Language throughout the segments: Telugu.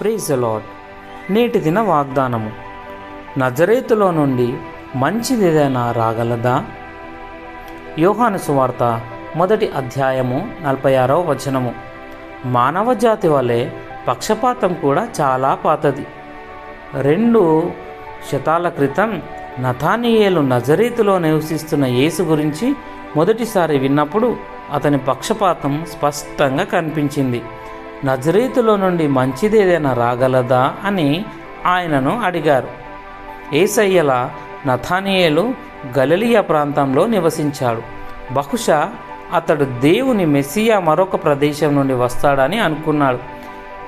ప్రైజ్ లాడ్ నేటి దిన వాగ్దానము. నజరేతులో నుండి మంచిదేదైనా రాగలదా? యోహాను సువార్త మొదటి అధ్యాయము నలభై ఆరవ వచనము. మానవ జాతి వలె పక్షపాతం కూడా చాలా పాతది. రెండు శతాల క్రితం నథానియేలు నజరేతులో నివసిస్తున్న యేసు గురించి మొదటిసారి విన్నప్పుడు అతని పక్షపాతం స్పష్టంగా కనిపించింది. నజరీతులో నుండి మంచిదేదైనా రాగలదా అని ఆయనను అడిగారు. ఏసయ్యల నథానియేలు గలిలియా ప్రాంతంలో నివసించాడు. బహుశా అతడు దేవుని మెస్సియా మరొక ప్రదేశం నుండి వస్తాడని అనుకున్నాడు.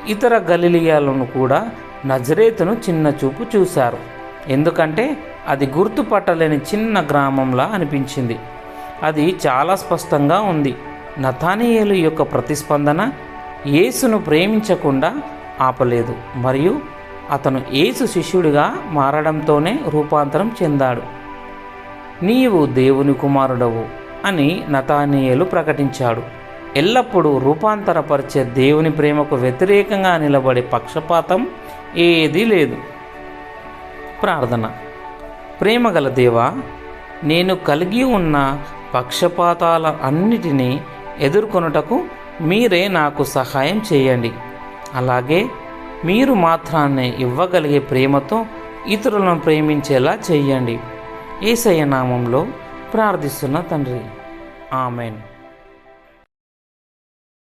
ఇతర గలిలియాలను కూడా నజరేతును చిన్న చూపు చూశారు. ఎందుకంటే అది గుర్తుపట్టలేని చిన్న గ్రామంలా అనిపించింది. అది చాలా స్పష్టంగా ఉంది. నథానియేలు యొక్క ప్రతిస్పందన యేసును ప్రేమించకుండా ఆపలేదు. మరియు అతను యేసు శిష్యుడిగా మారడంతోనే రూపాంతరం చెందాడు. నీవు దేవుని కుమారుడవు అని నతానీయులు ప్రకటించాడు. ఎల్లప్పుడూ రూపాంతరపరిచే దేవుని ప్రేమకు వ్యతిరేకంగా నిలబడే పక్షపాతం ఏదీ లేదు. ప్రార్థన. ప్రేమగల దేవా నేను కలిగి ఉన్న పక్షపాతాల అన్నిటినీ ఎదుర్కొనుటకు మీరే నాకు సహాయం చేయండి. అలాగే మీరు మాత్రాన్ని ఇవ్వగలిగే ప్రేమతో ఇతరులను ప్రేమించేలా చేయండి. ఏసయ్య నామంలో ప్రార్థిస్తున్న తండ్రి. ఆమెన్.